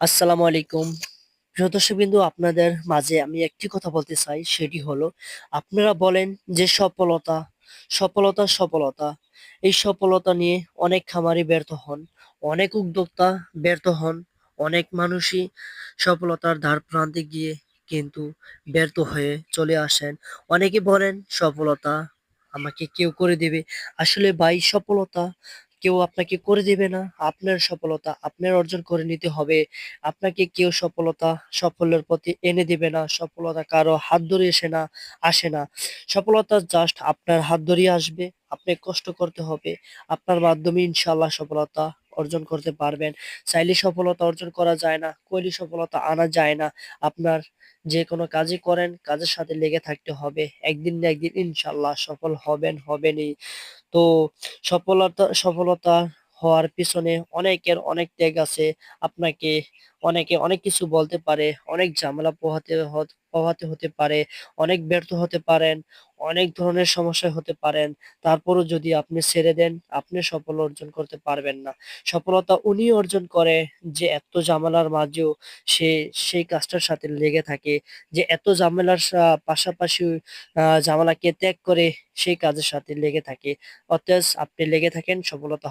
আসসালামু আলাইকুম। দর্শকবিন্দু আপনাদের মাঝে আমি একটি কথা বলতে চাই, সেটি হলো, আপনারা বলেন যে সফলতা সফলতা সফলতা। এই সফলতা নিয়ে অনেক খামারি ব্যর্থ হন, অনেক উদ্যোক্তা ব্যর্থ হন, অনেক মানুষই সফলতার ধার প্রান্তে গিয়ে কিন্তু ব্যর্থ হয়ে চলে আসেন। অনেকে বলেন, সফলতা আমাকে কেউ করে দেবে। আসলে ভাই, সফলতা কেউ আপনাকে করে দেবে না। আপনার সফলতা আপনার অর্জন করে নিতে হবে। আপনাকে কেউ সফলতা, সাফল্যের প্রতি এনে দিবে না। সফলতা কারও হাত ধরে এসে না, আসে না। সফলতা জাস্ট আপনার হাত ধরিয়ে আসবে। আপনি কষ্ট করতে হবে। আপনার মাধ্যমে ইনশাল্লাহ সফলতা অর্জন করতে পারবেন। চাইলে সফলতা অর্জন করা যায় না, কইলে সফলতা আনা যায় না। আপনার যে কোনো কাজই করেন, কাজের সাথে লেগে থাকতে হবে। একদিন না একদিন ইনশাল্লাহ সফল হবেন, হবেনই। তো সফলতা সফলতা হওয়ার পিছনে অনেকের অনেক ত্যাগ আছে। আপনাকে অনেকে অনেক কিছু বলতে পারে, অনেক ঝামেলা পোহাতে হত- পোহাতে হতে পারে, অনেক ব্যর্থ হতে পারেন, অনেক ধরনের সমস্যা হতে পারেন। তারপরও যদি আপনি ছেড়ে দেন, আপনি সফল অর্জন করতে পারবেন না। সফলতা উনি অর্জন করে যে এত ঝামেলার মাঝেও সে, সেই কাজটার সাথে লেগে থাকে, যে এত ঝামেলার পাশাপাশি ঝামেলাকে ত্যাগ করে সেই কাজের সাথে লেগে থাকে। অতএব আপনি লেগে থাকেন, সফলতা